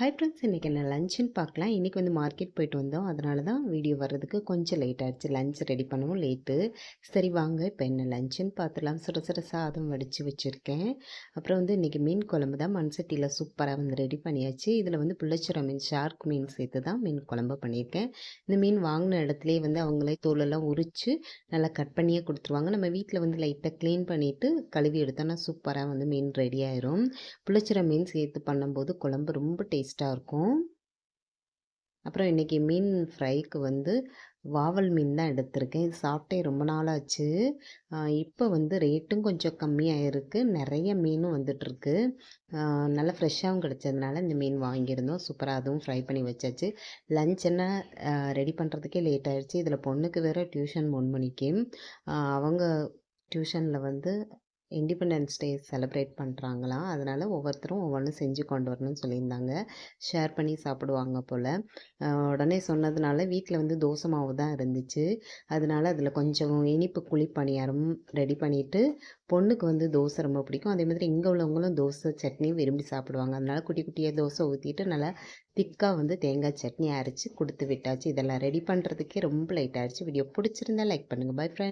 Hi friends இன்றைக்கி என்ன லஞ்சுன்னு பார்க்கலாம். இன்றைக்கி வந்து மார்க்கெட் போயிட்டு வந்தோம். அதனால தான் வீடியோ வர்றதுக்கு கொஞ்சம் லேட் ஆகிடுச்சு லஞ்ச் ரெடி பண்ணவும் லேட்டு சரி வாங்க இப்போ என்ன லஞ்சுன்னு பார்த்துலாம் சுட சுட சாதம் வடித்து வச்சுருக்கேன். அப்புறம் வந்து இன்றைக்கி மீன் குழம்பு தான். மண் சட்டியில் சூப்பராக வந்து ரெடி பண்ணியாச்சு. இதில் வந்து புள்ளச்சுரம் மீன் ஷார்க் மீன் சேர்த்து தான் மீன் குழம்பு பண்ணியிருக்கேன். இந்த மீன் வாங்கின இடத்துலேயே வந்து அவங்களே தோலெல்லாம் உரித்து நல்லா கட் பண்ணியே கொடுத்துருவாங்க. நம்ம வீட்டில் வந்து லைட்டாக க்ளீன் பண்ணிவிட்டு கழுவி எடுத்தோன்னா சூப்பராக வந்து மீன் ரெடி ஆயிரும். புளிச்சிர மீன் சேர்த்து பண்ணும்போது குழம்பு ரொம்ப டேஸ்ட்டாக இருக்கும். அப்புறம் இன்றைக்கி மீன் ஃப்ரைக்கு வந்து வாவல் மீன் தான் எடுத்திருக்கேன். இது சாப்பிட்டே ரொம்ப நாளாச்சு. இப்போ வந்து ரேட்டும் கொஞ்சம் கம்மியாக இருக்குது நிறைய மீனும் வந்துட்டுருக்கு. நல்லா ஃப்ரெஷ்ஷாகவும் கிடச்சதுனால இந்த மீன் வாங்கியிருந்தோம். சூப்பராக அதுவும் ஃப்ரை பண்ணி வச்சாச்சு. லஞ்ச் என்ன ரெடி பண்ணுறதுக்கே லேட் ஆகிடுச்சு இதில் பொண்ணுக்கு வேறு டியூஷன் மூணு மணிக்கு அவங்க டியூஷனில் வந்து இண்டிபெண்டன்ஸ் டே செலிப்ரேட் பண்ணுறாங்களாம் அதனால் ஒவ்வொருத்தரும் ஒவ்வொன்றும் செஞ்சு கொண்டு வரணும்னு சொல்லியிருந்தாங்க. ஷேர் பண்ணி சாப்பிடுவாங்க போல். உடனே சொன்னதுனால வீட்டில் வந்து தோசை மாவு தான் இருந்துச்சு. அதனால் அதில் கொஞ்சம் இனிப்பு குழி பணியாரம் ரெடி பண்ணிவிட்டு பொண்ணுக்கு வந்து தோசை ரொம்ப பிடிக்கும். அதே மாதிரி இங்கே உள்ளவங்களும் தோசை சட்னி விரும்பி சாப்பிடுவாங்க. அதனால் குட்டி குட்டியாக தோசை ஊற்றிட்டு நல்லா திக்காக வந்து தேங்காய் சட்னி அரைச்சி கொடுத்து விட்டாச்சு. இதெல்லாம் ரெடி பண்ணுறதுக்கே ரொம்ப லைட் ஆகிடுச்சு வீடியோ பிடிச்சிருந்தா லைக் பண்ணுங்கள் பை ஃப்ரெண்ட்